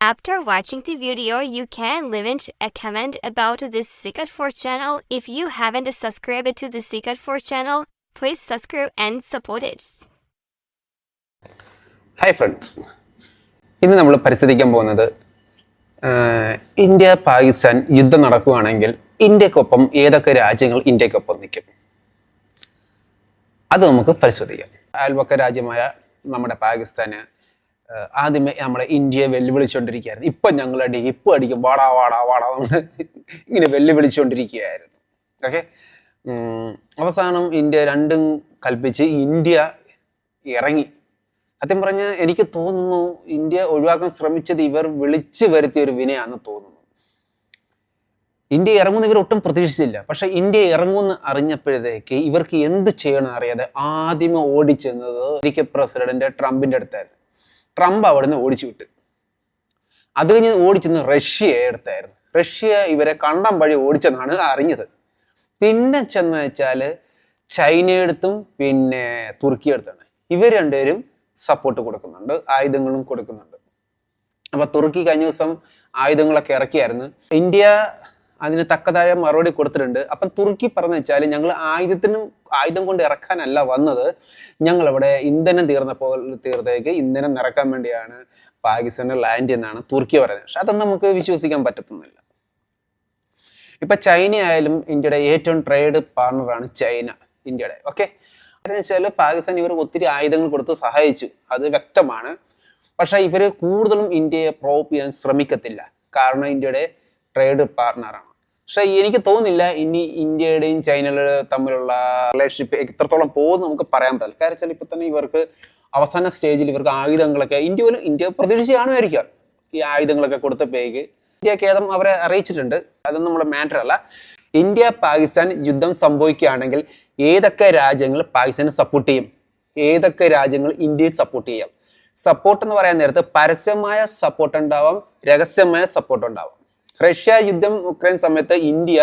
After watching the video, you can leave a comment about this Secret Force channel. If you haven't subscribed to the Secret Force channel, please subscribe and support it. Hi friends ഇന്ന് നമ്മൾ പരിശോധിക്കാൻ പോകുന്നത് India Pakistan യുദ്ധം നടക്കുകയാണെങ്കിൽ ഇന്ത്യക്കൊപ്പം ഏതൊക്കെ രാജ്യങ്ങൾ ഇന്ത്യക്കൊപ്പം നിൽക്കും അത് നമുക്ക് പരിശോധിക്കാം അയൽപക്ക രാജ്യമായ നമ്മുടെ പാകിസ്ഥാന് ആദ്യമേ നമ്മളെ ഇന്ത്യയെ വെല്ലുവിളിച്ചുകൊണ്ടിരിക്കുകയായിരുന്നു. ഇപ്പം ഞങ്ങൾ അടിക്കും ഇപ്പം അടിക്കും. വാടാ വാടാ വാടാ നമ്മൾ ഇങ്ങനെ വെല്ലുവിളിച്ചുകൊണ്ടിരിക്കുകയായിരുന്നു. ഓക്കെ അവസാനം ഇന്ത്യ രണ്ടും കൽപ്പിച്ച് ഇന്ത്യ ഇറങ്ങി. സത്യം പറഞ്ഞ് എനിക്ക് തോന്നുന്നു ഇന്ത്യ ഒഴിവാക്കാൻ ശ്രമിച്ചത് ഇവർ വിളിച്ചു വരുത്തിയ ഒരു വിനയാണെന്ന് തോന്നുന്നു. ഇന്ത്യ ഇറങ്ങുന്ന ഇവർ ഒട്ടും പ്രതീക്ഷിച്ചില്ല. പക്ഷെ ഇന്ത്യ ഇറങ്ങുമെന്ന് അറിഞ്ഞപ്പോഴത്തേക്ക് ഇവർക്ക് എന്ത് ചെയ്യണം അറിയാതെ ആദ്യമേ ഓടിച്ചെന്നത് അമേരിക്ക പ്രസിഡന്റ് ട്രംപിന്റെ അടുത്തായിരുന്നു. ട്രംപ് അവിടുന്ന് ഓടിച്ചു വിട്ട് അത് കഴിഞ്ഞ് ഓടിച്ചെന്ന് റഷ്യയെ അടുത്തായിരുന്നു റഷ്യ ഇവരെ കണ്ടം വഴി ഓടിച്ചെന്നാണ് അറിഞ്ഞത്. പിന്നെ ചെന്ന് വെച്ചാൽ ചൈനയെടുത്തും പിന്നെ തുർക്കിയെടുത്താണ് ഇവർ രണ്ടുപേരും സപ്പോർട്ട് കൊടുക്കുന്നുണ്ട് ആയുധങ്ങളും കൊടുക്കുന്നുണ്ട്. അപ്പോൾ തുർക്കി കഴിഞ്ഞ ദിവസം ആയുധങ്ങളൊക്കെ ഇറക്കിയായിരുന്നു. ഇന്ത്യ അതിന് തക്കതായ മറുപടി കൊടുത്തിട്ടുണ്ട്. അപ്പം തുർക്കി പറഞ്ഞു വെച്ചാൽ ഞങ്ങൾ ആയുധത്തിനും ആയുധം കൊണ്ട് ഇറക്കാനല്ല വന്നത്. ഞങ്ങളിവിടെ ഇന്ധനം തീർന്നപ്പോൾ തീർത്തേക്ക് ഇന്ധനം നിറക്കാൻ വേണ്ടിയാണ് പാകിസ്ഥാനിൽ ലാൻഡ് എന്നാണ് തുർക്കി പറയുന്നത്. പക്ഷെ അതൊന്നും നമുക്ക് വിശ്വസിക്കാൻ പറ്റത്തുന്നില്ല ഇപ്പം ചൈന ആയാലും ഇന്ത്യയുടെ ഏറ്റവും ട്രേഡ് പാർട്ണറാണ് ചൈന ഇന്ത്യയുടെ. ഓക്കെ അതെന്ന് വെച്ചാൽ പാകിസ്ഥാൻ ഇവർ ഒത്തിരി ആയുധങ്ങൾ കൊടുത്ത് സഹായിച്ചു. അത് വ്യക്തമാണ്. പക്ഷെ ഇവർ കൂടുതലും ഇന്ത്യയെ പ്രോപ്പ് ചെയ്യാൻ ശ്രമിക്കത്തില്ല. കാരണം ഇന്ത്യയുടെ ട്രേഡ് പാർട്ണറാണ് പക്ഷെ എനിക്ക് തോന്നുന്നില്ല ഇനി ഇന്ത്യയുടെയും ചൈനയുടെയും തമ്മിലുള്ള റിലേഷൻഷിപ്പ് എത്രത്തോളം പോകുമെന്ന് നമുക്ക് പറയാൻ പറ്റില്ല. കാരണം വെച്ചാൽ ഇപ്പം തന്നെ ഇവർക്ക് അവസാന സ്റ്റേജിൽ ഇവർക്ക് ആയുധങ്ങളൊക്കെ ഇന്ത്യ പോലും ഇന്ത്യ പ്രതീക്ഷിച്ച് കാണുമായിരിക്കുക ഈ ആയുധങ്ങളൊക്കെ കൊടുത്തപ്പോഴേക്ക് ഇന്ത്യ ഖേദം അവരെ അറിയിച്ചിട്ടുണ്ട്. അതൊന്നും നമ്മുടെ മാറ്റർ അല്ല. ഇന്ത്യ പാകിസ്ഥാൻ യുദ്ധം സംഭവിക്കുകയാണെങ്കിൽ ഏതൊക്കെ രാജ്യങ്ങൾ പാകിസ്ഥാനെ സപ്പോർട്ട് ചെയ്യും? ഏതൊക്കെ രാജ്യങ്ങൾ ഇന്ത്യയെ സപ്പോർട്ട് ചെയ്യാം? സപ്പോർട്ട് എന്ന് പറയാൻ നേരത്ത് പരസ്യമായ സപ്പോർട്ട് ഉണ്ടാവാം രഹസ്യമായ സപ്പോർട്ട് ഉണ്ടാവാം. റഷ്യ യുദ്ധം ഉക്രൈൻ സമയത്ത് ഇന്ത്യ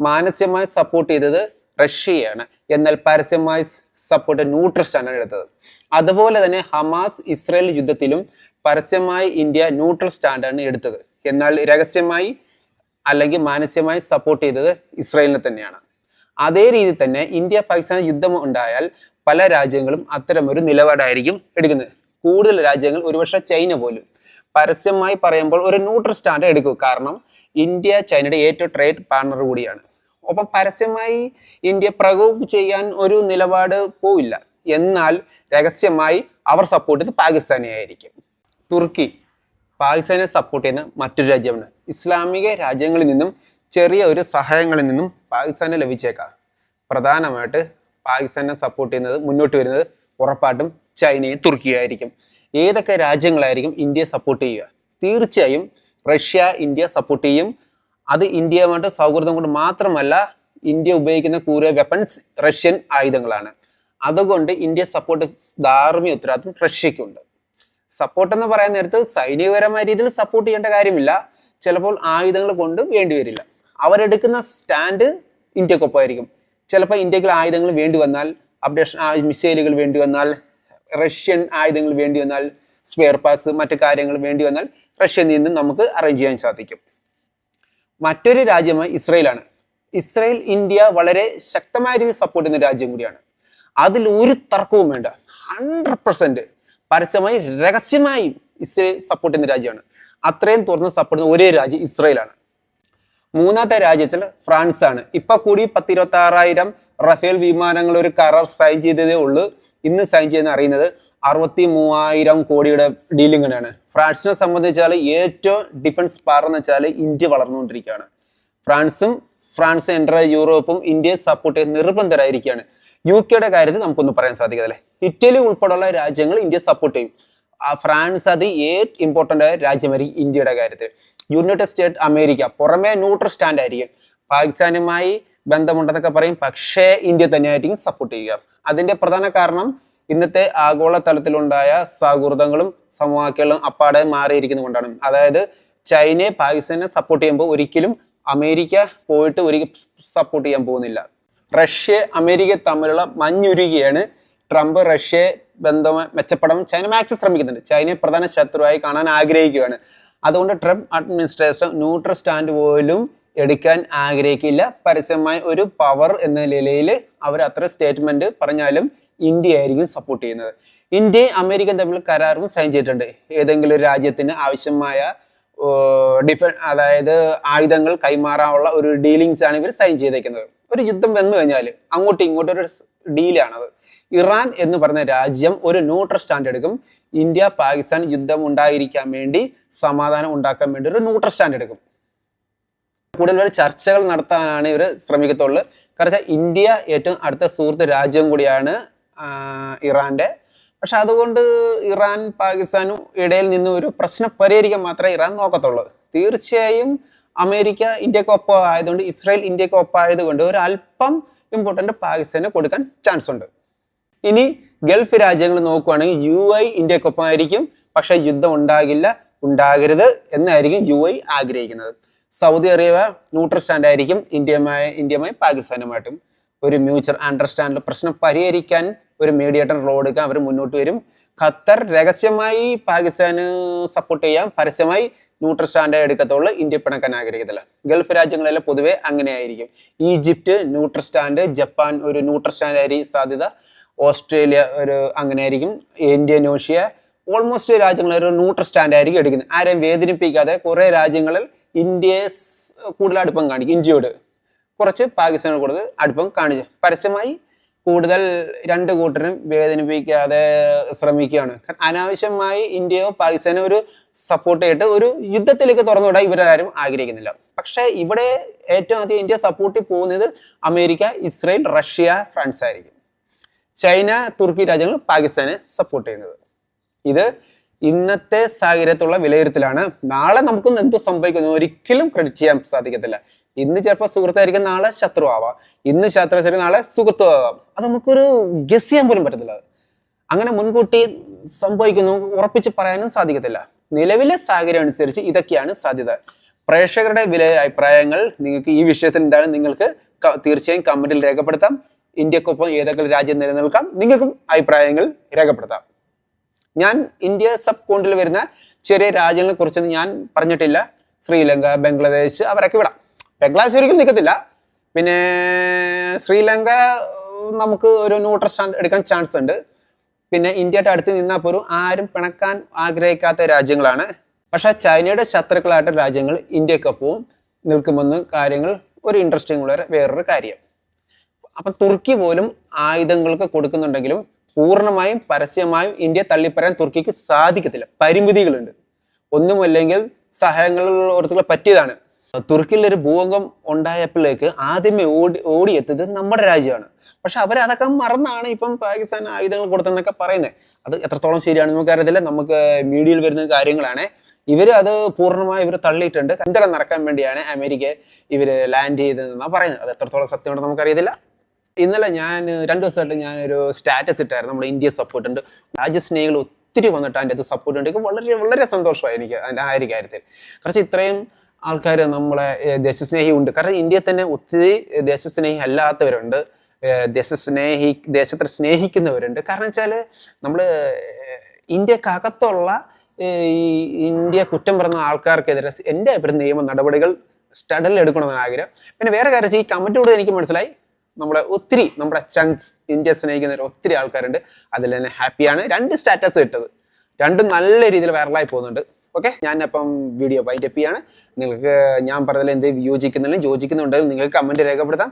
മാനസികമായി സപ്പോർട്ട് ചെയ്തത് റഷ്യയാണ്. എന്നാൽ പരസ്യമായി സപ്പോർട്ട് ന്യൂട്രൽ ആണ് എടുത്തത്. അതുപോലെ തന്നെ ഹമാസ് ഇസ്രയേൽ യുദ്ധത്തിലും പരസ്യമായി ഇന്ത്യ ന്യൂട്രൽ സ്റ്റാൻഡാണ് എടുത്തത്. എന്നാൽ രഹസ്യമായി അല്ലെങ്കിൽ മാനസികമായി സപ്പോർട്ട് ചെയ്തത് ഇസ്രയേലിനെ തന്നെയാണ്. അതേ രീതിയിൽ തന്നെ ഇന്ത്യ പാകിസ്ഥാൻ യുദ്ധം ഉണ്ടായാൽ പല രാജ്യങ്ങളും അത്തരമൊരു നിലപാടായിരിക്കും എടുക്കുന്നത്. കൂടുതൽ രാജ്യങ്ങൾ ഒരുപക്ഷെ ചൈന പോലും പരസ്യമായി പറയുമ്പോൾ ഒരു ന്യൂട്രൽ സ്റ്റാൻഡ് എടുക്കും. കാരണം ഇന്ത്യ ചൈനയുടെ ഏറ്റവും ട്രേഡ് പാർട്ണർ കൂടിയാണ്. ഒപ്പം പരസ്യമായി ഇന്ത്യ പ്രകോപ് ചെയ്യാൻ ഒരു നിലപാട് പോവില്ല. എന്നാൽ രഹസ്യമായി അവർ സപ്പോർട്ട് ചെയ്ത് പാകിസ്ഥാനെ ആയിരിക്കും. തുർക്കി പാകിസ്ഥാനെ സപ്പോർട്ട് ചെയ്യുന്ന മറ്റൊരു രാജ്യമാണ്. ഇസ്ലാമിക രാജ്യങ്ങളിൽ നിന്നും ചെറിയ ഒരു സഹായങ്ങളിൽ നിന്നും പാകിസ്ഥാനെ ലഭിച്ചേക്കാം. പ്രധാനമായിട്ട് പാകിസ്ഥാനെ സപ്പോർട്ട് ചെയ്യുന്നത് മുന്നോട്ട് വരുന്നത് ഉറപ്പായിട്ടും ചൈനയും തുർക്കിയും ആയിരിക്കും. ഏതൊക്കെ രാജ്യങ്ങളായിരിക്കും ഇന്ത്യയെ സപ്പോർട്ട് ചെയ്യുക? തീർച്ചയായും റഷ്യ ഇന്ത്യ സപ്പോർട്ട് ചെയ്യും. അത് ഇന്ത്യയുമായിട്ട് സൗഹൃദം കൊണ്ട് മാത്രമല്ല ഇന്ത്യ ഉപയോഗിക്കുന്ന കൂടുതൽ വെപ്പൺസ് റഷ്യൻ ആയുധങ്ങളാണ്. അതുകൊണ്ട് ഇന്ത്യ സപ്പോർട്ട് ധാർമ്മിക ഉത്തരവാദിത്വം റഷ്യക്കുണ്ട് സപ്പോർട്ട് എന്ന് പറയാൻ നേരത്ത് സൈനികപരമായ രീതിയിൽ സപ്പോർട്ട് ചെയ്യേണ്ട കാര്യമില്ല. ചിലപ്പോൾ ആയുധങ്ങൾ കൊണ്ട് വേണ്ടി വരില്ല. അവരെടുക്കുന്ന സ്റ്റാൻഡ് ഇന്ത്യക്കൊപ്പമായിരിക്കും. ചിലപ്പോൾ ഇന്ത്യയ്ക്ക് ആയുധങ്ങൾ വേണ്ടി വന്നാൽ അപ്ഡേഷൻ മിസൈലുകൾ വേണ്ടി വന്നാൽ റഷ്യൻ ആയുധങ്ങൾ വേണ്ടി വന്നാൽ സ്പെയർ പാസ് മറ്റു കാര്യങ്ങൾ വേണ്ടി വന്നാൽ റഷ്യയിൽ നിന്നും നമുക്ക് അറേഞ്ച് ചെയ്യാൻ സാധിക്കും. മറ്റൊരു രാജ്യമായി ഇസ്രയേലാണ്. ഇസ്രയേൽ ഇന്ത്യ വളരെ ശക്തമായ രീതിയിൽ സപ്പോർട്ട് ചെയ്യുന്ന രാജ്യം കൂടിയാണ്. അതിൽ ഒരു തർക്കവും വേണ്ട. ഹൺഡ്രഡ് പെർസെന്റ് പരസ്യമായി രഹസ്യമായി ഇസ്രയേൽ സപ്പോർട്ട് ചെയ്യുന്ന രാജ്യമാണ്. അത്രയും തുറന്ന് സപ്പോർട്ട് ചെയ്യുന്ന ഒരേ രാജ്യം ഇസ്രയേലാണ്. മൂന്നാമത്തെ രാജ്യം വെച്ചാൽ ഫ്രാൻസ് ആണ് ഇപ്പൊ കൂടി പത്തിരുപത്തി ആറായിരം റഫേൽ വിമാനങ്ങൾ ഒരു കരാർ സൈൻ ചെയ്തതേ ഉള്ളൂ. ഇന്ന് സൈൻ ചെയ്യുന്ന അറിയുന്നത് അറുപത്തി മൂവായിരം കോടിയുടെ ഡീലിങ്ങിനാണ് ഫ്രാൻസിനെ സംബന്ധിച്ചാൽ ഏറ്റവും ഡിഫൻസ് പാർ എന്ന് വെച്ചാൽ ഇന്ത്യ വളർന്നുകൊണ്ടിരിക്കുകയാണ്. ഫ്രാൻസും ഫ്രാൻസ് എന്റർ യൂറോപ്പും ഇന്ത്യയെ സപ്പോർട്ട് ചെയ്ത് നിർബന്ധരായിരിക്കുകയാണ്. യു കെയുടെ കാര്യത്തിൽ നമുക്കൊന്നും പറയാൻ സാധിക്കത്തില്ലേ ഇറ്റലി ഉൾപ്പെടെയുള്ള രാജ്യങ്ങൾ ഇന്ത്യ സപ്പോർട്ട് ചെയ്യും. ആ ഫ്രാൻസ് അത് ഏറ്റവും ഇമ്പോർട്ടന്റ് ആയ രാജ്യമായിരിക്കും ഇന്ത്യയുടെ കാര്യത്തിൽ. യുണൈറ്റഡ് സ്റ്റേറ്റ് അമേരിക്ക പുറമേ ന്യൂട്രൽ സ്റ്റാൻഡ് ആയിരിക്കും. പാകിസ്ഥാനുമായി ബന്ധമുണ്ടെന്നൊക്കെ പറയും. പക്ഷേ ഇന്ത്യ തന്നെയായിരിക്കും സപ്പോർട്ട് ചെയ്യുക. അതിന്റെ പ്രധാന കാരണം ഇന്നത്തെ ആഗോള തലത്തിലുണ്ടായ സൗഹൃദങ്ങളും സമവാക്യങ്ങളും അപ്പാടെ മാറിയിരിക്കുന്നത് കൊണ്ടാണ്. അതായത് ചൈനയെ പാകിസ്ഥാനെ സപ്പോർട്ട് ചെയ്യുമ്പോൾ ഒരിക്കലും അമേരിക്ക പോയിട്ട് ഒരു സപ്പോർട്ട് ചെയ്യാൻ പോകുന്നില്ല. റഷ്യ അമേരിക്ക തമ്മിലുള്ള മഞ്ഞുരുകിയാണ് ട്രംപ് റഷ്യ ബന്ധം മെച്ചപ്പെടാൻ ചൈന മാക്സ് ശ്രമിക്കുന്നുണ്ട്. ചൈനയെ പ്രധാന ശത്രുവായി കാണാൻ ആഗ്രഹിക്കുകയാണ്. അതുകൊണ്ട് ട്രംപ് അഡ്മിനിസ്ട്രേഷൻ ന്യൂട്രൽ സ്റ്റാൻഡ് പോലും എടുക്കാൻ ആഗ്രഹിക്കില്ല. പരസ്യമായ ഒരു പവർ എന്ന നിലയിൽ അവർ അത്ര സ്റ്റേറ്റ്മെന്റ് പറഞ്ഞാലും ഇന്ത്യ ആയിരിക്കും സപ്പോർട്ട് ചെയ്യുന്നത്. ഇന്ത്യയും അമേരിക്കയും തമ്മിൽ കരാറും സൈൻ ചെയ്തിട്ടുണ്ട്. ഏതെങ്കിലും ഒരു രാജ്യത്തിന് ആവശ്യമായ ഡിഫ അതായത് ആയുധങ്ങൾ കൈമാറാനുള്ള ഒരു ഡീലിങ്സ് ആണ് ഇവർ സൈൻ ചെയ്തേക്കുന്നത്. ഒരു യുദ്ധം വന്നു കഴിഞ്ഞാൽ അങ്ങോട്ടും ഇങ്ങോട്ടും ഒരു ഡീലാണത് ഇറാൻ എന്ന് പറഞ്ഞ രാജ്യം ഒരു ന്യൂട്രൽ സ്റ്റാൻഡ് എടുക്കും. ഇന്ത്യ പാകിസ്ഥാൻ യുദ്ധം ഉണ്ടായിരിക്കാൻ വേണ്ടി സമാധാനം ഉണ്ടാക്കാൻ വേണ്ടി ഒരു ന്യൂട്രൽ സ്റ്റാൻഡ് എടുക്കും. കൂടുതൽ ചർച്ചകൾ നടത്താനാണ് ഇവർ ശ്രമിക്കത്തുള്ളൂ. കാരണം ഇന്ത്യ ഏറ്റവും അടുത്ത സുഹൃത്ത് രാജ്യം കൂടിയാണ് ഇറാന്റെ. പക്ഷെ അതുകൊണ്ട് ഇറാൻ പാകിസ്ഥാനും ഇടയിൽ നിന്ന് ഒരു പ്രശ്നം പരിഹരിക്കാൻ മാത്രമേ ഇറാൻ നോക്കത്തുള്ളൂ. തീർച്ചയായും അമേരിക്ക ഇന്ത്യയ്ക്ക് ഒപ്പം ആയതുകൊണ്ട് ഇസ്രായേൽ ഇന്ത്യയ്ക്ക് ഒപ്പം ആയതുകൊണ്ട് ഒരു അല്പം ഇമ്പോർട്ടന്റ് പാകിസ്ഥാന് കൊടുക്കാൻ ചാൻസ് ഉണ്ട്. ഇനി ഗൾഫ് രാജ്യങ്ങൾ നോക്കുവാണെങ്കിൽ യു ഐ ഇന്ത്യക്കൊപ്പം ആയിരിക്കും പക്ഷെ യുദ്ധം ഉണ്ടാകില്ല ഉണ്ടാകരുത് എന്നായിരിക്കും യു ഐ ആഗ്രഹിക്കുന്നത്. സൗദി അറേബ്യ ന്യൂട്രൽ സ്റ്റാൻഡ് ആയിരിക്കും. ഇന്ത്യയുമായി ഇന്ത്യയുമായി പാകിസ്ഥാനുമായിട്ടും ഒരു മ്യൂച്വൽ അണ്ടർസ്റ്റാൻഡിൽ പ്രശ്നം പരിഹരിക്കാൻ ഒരു മീഡിയേറ്റർ റോൾ എടുക്കാൻ അവർ മുന്നോട്ട് വരും. ഖത്തർ രഹസ്യമായി പാകിസ്ഥാന് സപ്പോർട്ട് ചെയ്യാം. പരസ്യമായി ന്യൂട്രൽ സ്റ്റാൻഡ് എടുക്കത്തുള്ളൂ. ഇന്ത്യ പിണക്കാൻ ആഗ്രഹിക്കത്തില്ല. ഗൾഫ് രാജ്യങ്ങളെല്ലാം പൊതുവെ അങ്ങനെയായിരിക്കും ഈജിപ്റ്റ് ന്യൂട്രൽ സ്റ്റാൻഡ് ജപ്പാൻ ഒരു ന്യൂട്രൽ സ്റ്റാൻഡ് ആയിരിക്കും സാധ്യത. ഓസ്ട്രേലിയ ഒരു അങ്ങനെ ആയിരിക്കും. ഇന്തോനേഷ്യ ഓൾമോസ്റ്റ് രാജ്യങ്ങൾ ഒരു ന്യൂട്രൽ സ്റ്റാൻഡ് ആയിരിക്കും എടുക്കുന്നത്. ആരെയും വേദനിപ്പിക്കാതെ കുറേ രാജ്യങ്ങളിൽ ഇന്ത്യയെ കൂടുതൽ അടുപ്പം കാണിക്കും. ഇന്ത്യയോട് കുറച്ച് പാകിസ്ഥാനോട് കൂടുതൽ അടുപ്പം കാണിച്ചു പരസ്യമായി കൂടുതൽ രണ്ട് കൂട്ടരും വേദനിപ്പിക്കാതെ ശ്രമിക്കുകയാണ്. അനാവശ്യമായി ഇന്ത്യയോ പാകിസ്ഥാനോ ഒരു സപ്പോർട്ട് ചെയ്തിട്ട് ഒരു യുദ്ധത്തിലേക്ക് തുറന്നുവിടാൻ ഇവരാരും ആഗ്രഹിക്കുന്നില്ല. പക്ഷേ ഇവിടെ ഏറ്റവും ആദ്യം ഇന്ത്യ സപ്പോർട്ടിൽ പോകുന്നത് അമേരിക്ക ഇസ്രയേൽ റഷ്യ ഫ്രാൻസ് ആയിരിക്കും ചൈന തുർക്കി രാജ്യങ്ങൾ പാകിസ്ഥാനെ സപ്പോർട്ട് ചെയ്യുന്നത്. ഇത് ഇന്നത്തെ സാഹചര്യത്തുള്ള വിലയിരുത്തലാണ്. നാളെ നമുക്കൊന്നും എന്ത് സംഭവിക്കുന്നു ഒരിക്കലും ക്രെഡിറ്റ് ചെയ്യാൻ സാധിക്കത്തില്ല. ഇന്ന് ചിലപ്പോൾ സുഹൃത്തായിരിക്കും നാളെ ശത്രു ആവാം ഇന്ന് ശത്രുശരി നാളെ സുഹൃത്തു ആവാം അത് നമുക്കൊരു ഗസ് ചെയ്യാൻ പോലും പറ്റത്തില്ല. അങ്ങനെ മുൻകൂട്ടി സംഭവിക്കുന്നു ഉറപ്പിച്ച് പറയാനും സാധിക്കത്തില്ല. നിലവിലെ സാഹചര്യം അനുസരിച്ച് ഇതൊക്കെയാണ് സാധ്യത. പ്രേക്ഷകരുടെ വില അഭിപ്രായങ്ങൾ നിങ്ങൾക്ക് ഈ വിഷയത്തിൽ എന്താണ് നിങ്ങൾക്ക് തീർച്ചയായും കമന്റിൽ രേഖപ്പെടുത്താം. ഇന്ത്യക്കൊപ്പം ഏതൊക്കെ രാജ്യം നിലനിൽക്കാം നിങ്ങൾക്കും അഭിപ്രായങ്ങൾ രേഖപ്പെടുത്താം. ഞാൻ ഇന്ത്യ സബ് കോണ്ടിൽ വരുന്ന ചെറിയ രാജ്യങ്ങളെ കുറിച്ചൊന്നും ഞാൻ പറഞ്ഞിട്ടില്ല. ശ്രീലങ്ക ബംഗ്ലാദേശ് അവരൊക്കെ വിടാം ബംഗ്ലാദേശ് ഒരിക്കലും നിൽക്കത്തില്ല പിന്നെ ശ്രീലങ്ക നമുക്ക് ഒരു ന്യൂട്രൽ സ്റ്റാൻഡ് എടുക്കാൻ ചാൻസ് ഉണ്ട്. പിന്നെ ഇന്ത്യയുടെ അടുത്ത് നിന്നാൽ പോലും ആരും പിണക്കാൻ ആഗ്രഹിക്കാത്ത രാജ്യങ്ങളാണ്. പക്ഷേ ചൈനയുടെ ശത്രുക്കളായിട്ട് രാജ്യങ്ങൾ ഇന്ത്യക്കൊപ്പവും നിൽക്കുമെന്ന് കാര്യങ്ങൾ ഒരു ഇൻട്രസ്റ്റിംഗ് ഉള്ള വേറൊരു കാര്യം. അപ്പം തുർക്കി പോലും ആയുധങ്ങൾക്ക് കൊടുക്കുന്നുണ്ടെങ്കിലും പൂർണമായും പരസ്യമായും ഇന്ത്യ തള്ളിപ്പറയാൻ തുർക്കിക്ക് സാധിക്കത്തില്ല. പരിമിതികളുണ്ട്. ഒന്നുമല്ലെങ്കിൽ സഹായങ്ങൾ ഓർത്തുള്ള പറ്റിയതാണ്. തുർക്കിയിൽ ഒരു ഭൂകമ്പം ഉണ്ടായപ്പോഴേക്ക് ആദ്യമേ ഓടി ഓടിയെത്തിയത് നമ്മുടെ രാജ്യമാണ്. പക്ഷെ അവർ അതൊക്കെ മറന്നാണ് ഇപ്പം പാകിസ്ഥാൻ ആയുധങ്ങൾ കൊടുത്തെന്നൊക്കെ പറയുന്നത്. അത് എത്രത്തോളം ശരിയാണെന്ന് നമുക്കറിയത്തില്ല. നമുക്ക് മീഡിയയിൽ വരുന്ന കാര്യങ്ങളാണ്. ഇവർ അത് പൂർണമായി ഇവർ തള്ളിയിട്ടുണ്ട്. കന്തരം നടക്കാൻ വേണ്ടിയാണ് അമേരിക്ക ഇവർ ലാൻഡ് ചെയ്തതെന്നാണ് പറയുന്നത്. അത് എത്രത്തോളം സത്യമുണ്ടെന്ന് നമുക്കറിയത്തില്ല. ഇന്നലെ ഞാൻ രണ്ട് ദിവസമായിട്ട് ഞാനൊരു സ്റ്റാറ്റസ് ഇട്ടായിരുന്നു. നമ്മുടെ ഇന്ത്യ സപ്പോർട്ട് ഉണ്ട്. രാജ്യസ്നേഹികൾ ഒത്തിരി വന്നിട്ട് അതിന്റെ അത് സപ്പോർട്ട് ഉണ്ട്. വളരെ വളരെ സന്തോഷമായി എനിക്ക് അതിന്റെ ആ ഒരു കാര്യത്തിൽ. കുറച്ച് ഇത്രയും ആൾക്കാർ നമ്മളെ ദേശസ്നേഹി ഉണ്ട് കാരണം ഇന്ത്യയിൽ തന്നെ ഒത്തിരി ദേശസ്നേഹി അല്ലാത്തവരുണ്ട് ദേശസ്നേഹി ദേശത്തെ സ്നേഹിക്കുന്നവരുണ്ട്. കാരണം വെച്ചാൽ നമ്മൾ ഇന്ത്യക്കകത്തുള്ള ഈ ഇന്ത്യ കുറ്റം പറയുന്ന ആൾക്കാർക്കെതിരെ എന്റെ അഭിപ്രായം നിയമ നടപടികൾ സ്റ്റഡിൽ എടുക്കണമെന്നാണ് ആഗ്രഹം. പിന്നെ വേറെ കാര്യം ഈ കമന്റിലൂടെ എനിക്ക് മനസ്സിലായി. നമ്മുടെ ഒത്തിരി നമ്മുടെ ചങ്സ് ഇന്ത്യ സ്നേഹിക്കുന്ന ഒത്തിരി ആൾക്കാരുണ്ട്. അതിൽ തന്നെ ഹാപ്പിയാണ് രണ്ട് സ്റ്റാറ്റസ് ഇട്ടത്. രണ്ടും നല്ല രീതിയിൽ വൈറലായി പോകുന്നുണ്ട്. ഓക്കെ ഞാൻ അപ്പം വീഡിയോ വൈൻഡപ്പ് ചെയ്യാണ്. നിങ്ങൾക്ക് ഞാൻ പറഞ്ഞതിൽ എന്ത് യോജിക്കുന്നില്ല യോജിക്കുന്നുണ്ടെങ്കിൽ നിങ്ങൾക്ക് കമന്റ് രേഖപ്പെടുത്താം.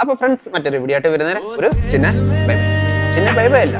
അപ്പോൾ ഫ്രണ്ട്സ് മറ്റൊരു വീഡിയോ ആയിട്ട് വരുന്നതിന് ഒരു ചിന്ന ബൈ ചിന്ന ബൈ ബൈ അല്ല.